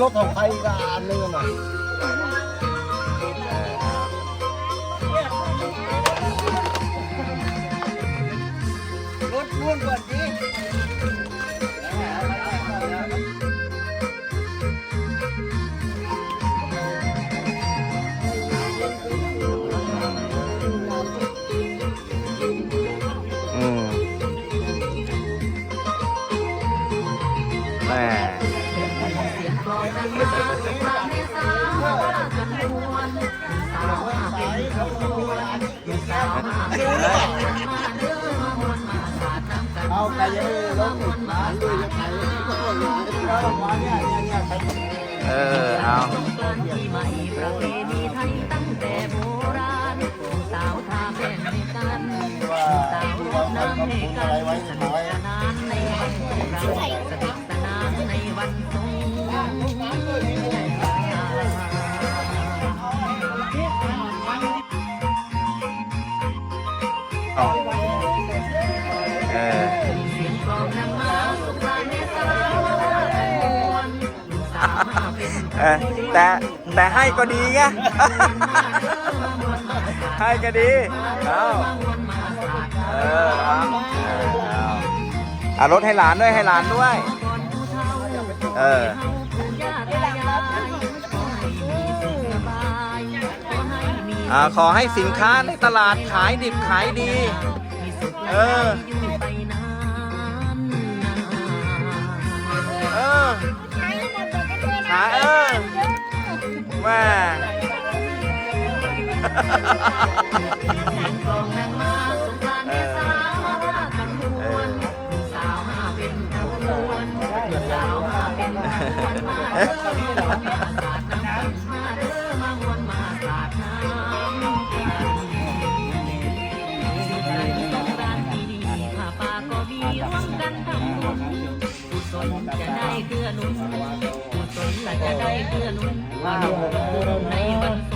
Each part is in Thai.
รถของใครกันนึงอะรถรุ่นกว่านี้ เออเอาเออ แต่แต่ให้ก็ดีไง ให้ก็ดี เอาเออเอาเอารถให้หลานด้วยให้หลานด้วย เออขอให้สินค้าในตลาดขายดิบขายดี เออ เออแม่ มาก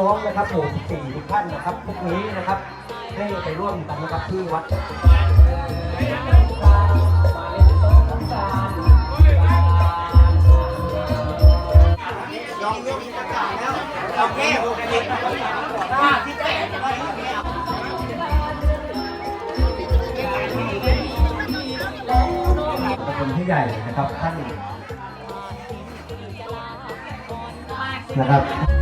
น้องนะครับหมู่สี่ทุกท่านนะครับพวกนี้นะครับให้ไปร่วมกันนะครับที่วัดขอบคุณพี่ใหญ่นะครับท่านนะครับ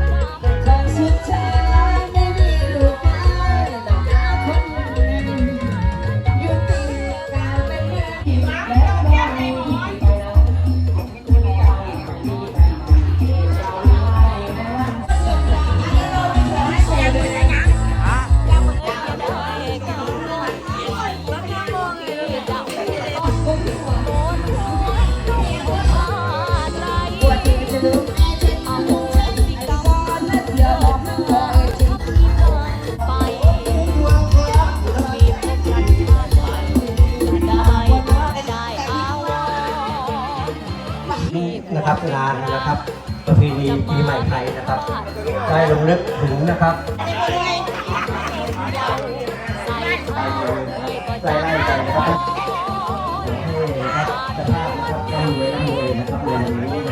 นะครับงานนะครับ ประเพณีปีใหม่ไทยนะครับ ได้ลงลึกถึงนะครับใจไล่ใจนะครับให้นะครับสภาพนะครับร่ำรวยร่ำรวยนะครับในวันนี้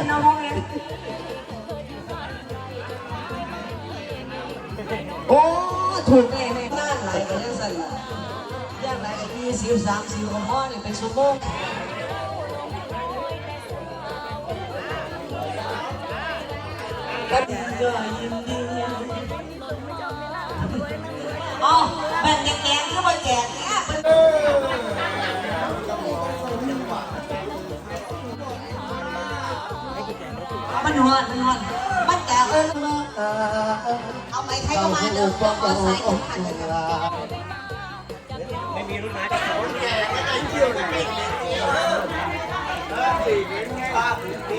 นนาะโมเมนต์โอ้ถูกแน่แน่น่าไหลกันยังสั่นละย่างไหลกันยี่สิบสามสิบของพ่อเนี่ยเป็นชั่วโมงก็ยินดีอ๋อแบ่งแกงก็มาแกงเนี่ย มันมันหอนมันหอนมันแกงเออเอาไม้ไทยก็มาเด้อเอาใส่ถุงหันเลยปี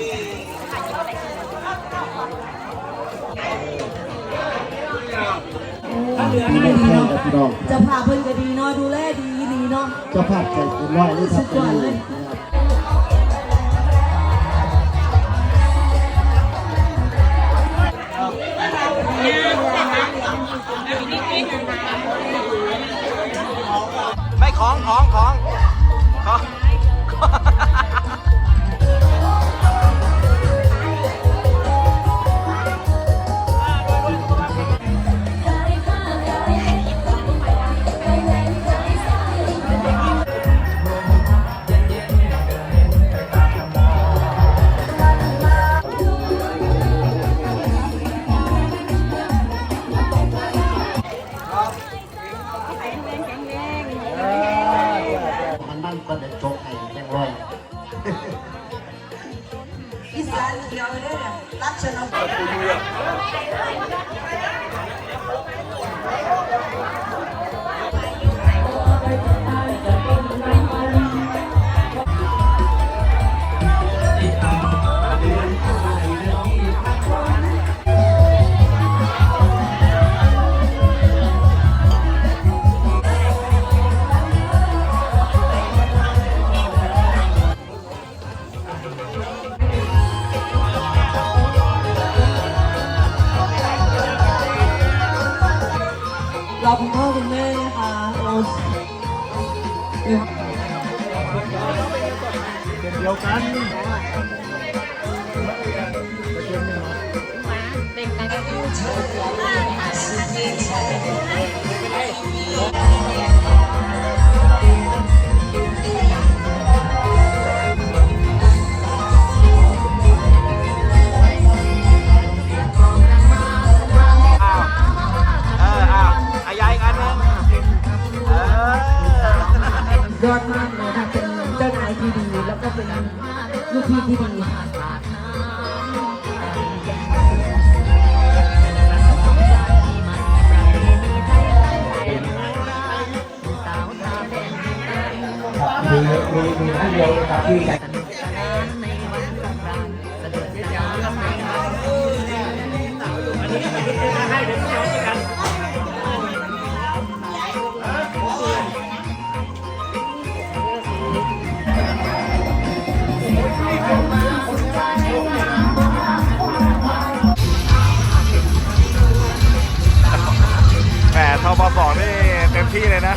ใหม่ไทยครับพี่น้องจะพาเพิ่นก็ดีเนาะดูแลดีดีเนาะจ้าภาพใจกินร้อยเลยครับสุดยอดเลย ของของของ เดียวกันเทีนี่ยนะเป็น ลูกพี่ที่ดีคือมีมีท่านเดียวนะครับที่ ของนี่เต็มที่เลยนะ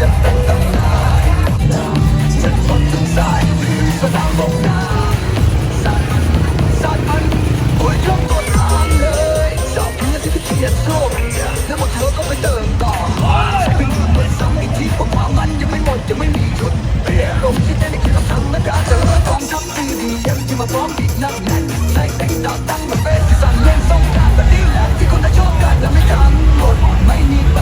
จะเป็นตำนานฉันทนถึงสายคือสนามลงน้ำสาดมันสาดมันโอ้ยยกตัวทางเลยจับเพื่อที่เขียนโชคแล้วหมดเธอก็ไปเติมต่อใช้เป็นมือนสองอีกทีผมว่ามันยังไม่หมดยังไม่มีจุดเปลี่ยนลมที่ได้ในคิดทำนักการจะเริ่มกองทัพดีดียังที่มาพร้อมอีกนักแน่นใส่แต่งดาวตั้งมาเป็นที่สั่นเล่นสงการแบบนี้แหละที่คนจะชอบกันและไม่ทำหมดไม่มีปัญ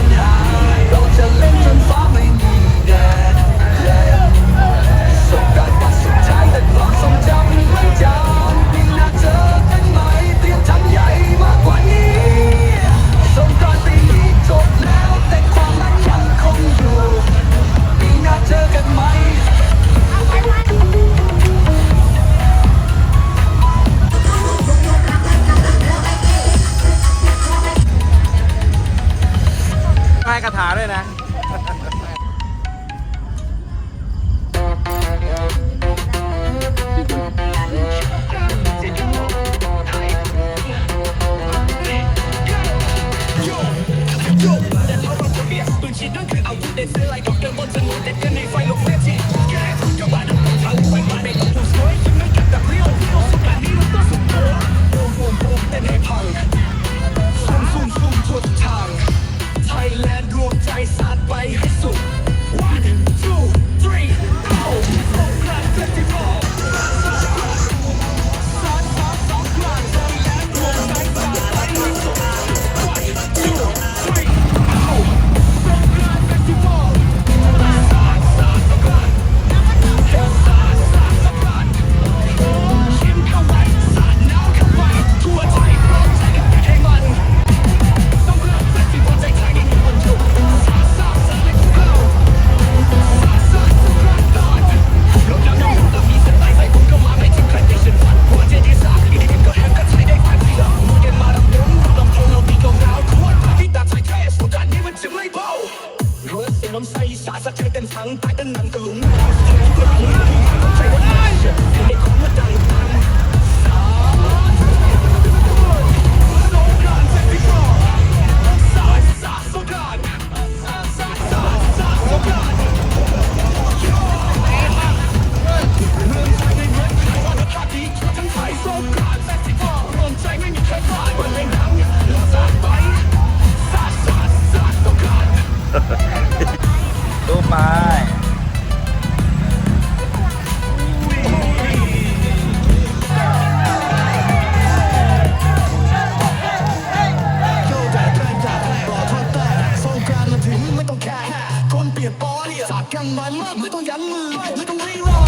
ต้องยันมือไม่ต้องรีรอ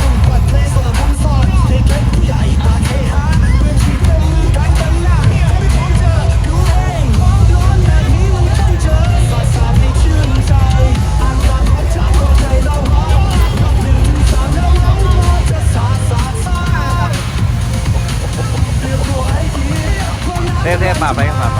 ต้องเปิดเพลงสลับมุมซอยเด็กเล็กผู้ใหญ่ตาเฮฮาเพื่อนชีเต็มมือกันเต็มหน้าไม่พร้อมเจอดูเองความร้อนแบบนี้มันต้องเจอสาดสาดให้ชื่นใจอ่านการพัฒนาก็ใจเราร้อนนับหนึ่งสามแล้วร้องรอจะสาดสาดสาดเรียบร้อยดีเท่ๆป่าไปป่าไป